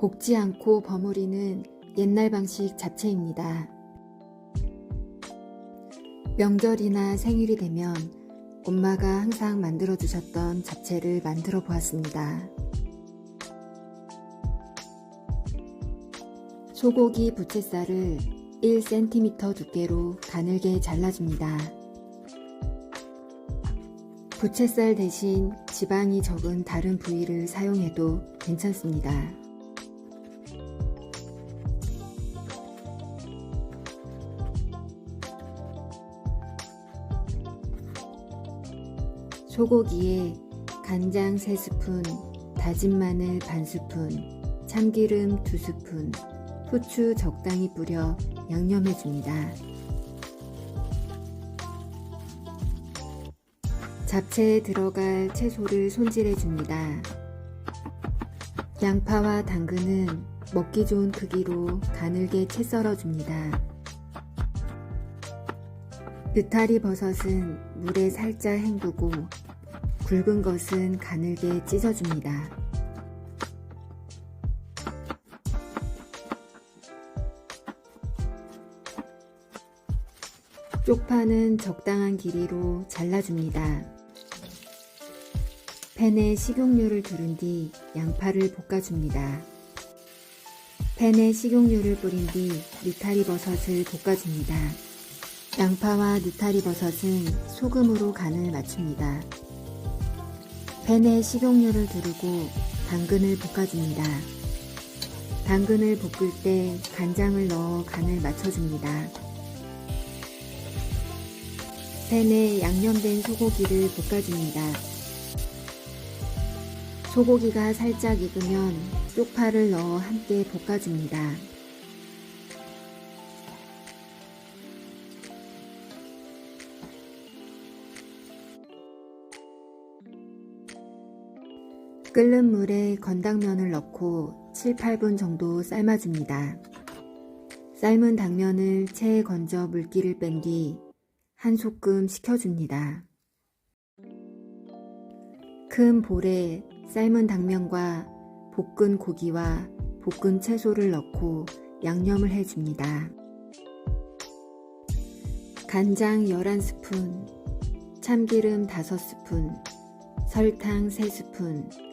볶지 않고 버무리는 옛날 방식 잡채입니다. 명절이나 생일이 되면 엄마가 항상 만들어 주셨던 잡채를 만들어 보았습니다. 소고기 부채살을 1cm 두께로 가늘게 잘라줍니다. 부채살 대신 지방이 적은 다른 부위를 사용해도 괜찮습니다. 소고기에 간장 3스푼, 다진 마늘 반 스푼, 참기름 2스푼, 후추 적당히 뿌려 양념해 줍니다. 잡채에 들어갈 채소를 손질해 줍니다. 양파와 당근은 먹기 좋은 크기로 가늘게 채 썰어 줍니다. 느타리 버섯은 물에 살짝 헹구고 굵은 것은 가늘게 찢어줍니다. 쪽파는 적당한 길이로 잘라줍니다. 팬에 식용유를 두른 뒤 양파를 볶아줍니다. 팬에 식용유를 뿌린 뒤 느타리 버섯을 볶아줍니다. 양파와 느타리 버섯은 소금으로 간을 맞춥니다. 팬에 식용유를 두르고 당근을 볶아줍니다. 당근을 볶을 때 간장을 넣어 간을 맞춰줍니다. 팬에 양념된 소고기를 볶아줍니다. 소고기가 살짝 익으면 쪽파를 넣어 함께 볶아줍니다. 끓는 물에 건당면을 넣고 7, 8분 정도 삶아줍니다. 삶은 당면을 체에 건져 물기를 뺀 뒤 한 소끔 식혀줍니다. 큰 볼에 삶은 당면과 볶은 고기와 볶은 채소를 넣고 양념을 해줍니다. 간장 11스푼, 참기름 5스푼, 설탕 3스푼,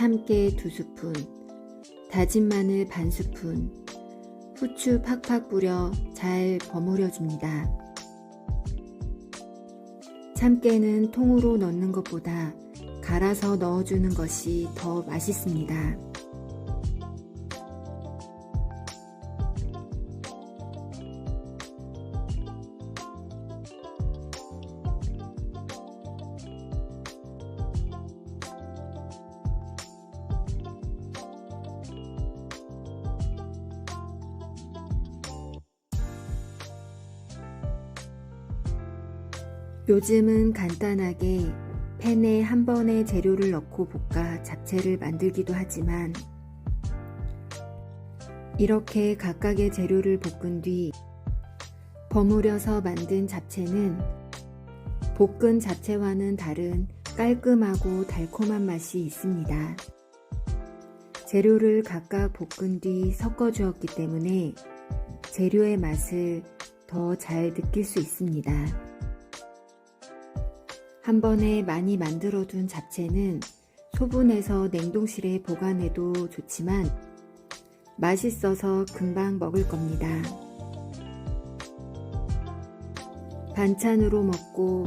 참깨 2스푼, 다진 마늘 반 스푼, 후추 팍팍 뿌려 잘 버무려 줍니다. 참깨는 통으로 넣는 것보다 갈아서 넣어주는 것이 더 맛있습니다. 요즘은 간단하게 팬에 한 번에 재료를 넣고 볶아 잡채를 만들기도 하지만 이렇게 각각의 재료를 볶은 뒤 버무려서 만든 잡채는 볶은 잡채와는 다른 깔끔하고 달콤한 맛이 있습니다. 재료를 각각 볶은 뒤 섞어 주었기 때문에 재료의 맛을 더 잘 느낄 수 있습니다. 한 번에 많이 만들어둔 잡채는 소분해서 냉동실에 보관해도 좋지만 맛있어서 금방 먹을 겁니다. 반찬으로 먹고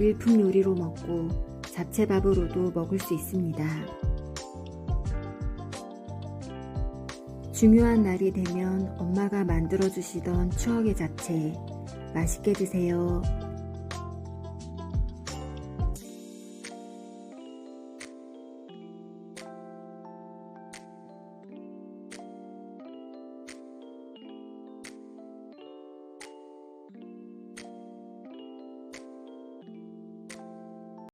일품 요리로 먹고 잡채밥으로도 먹을 수 있습니다. 중요한 날이 되면 엄마가 만들어 주시던 추억의 잡채 맛있게 드세요.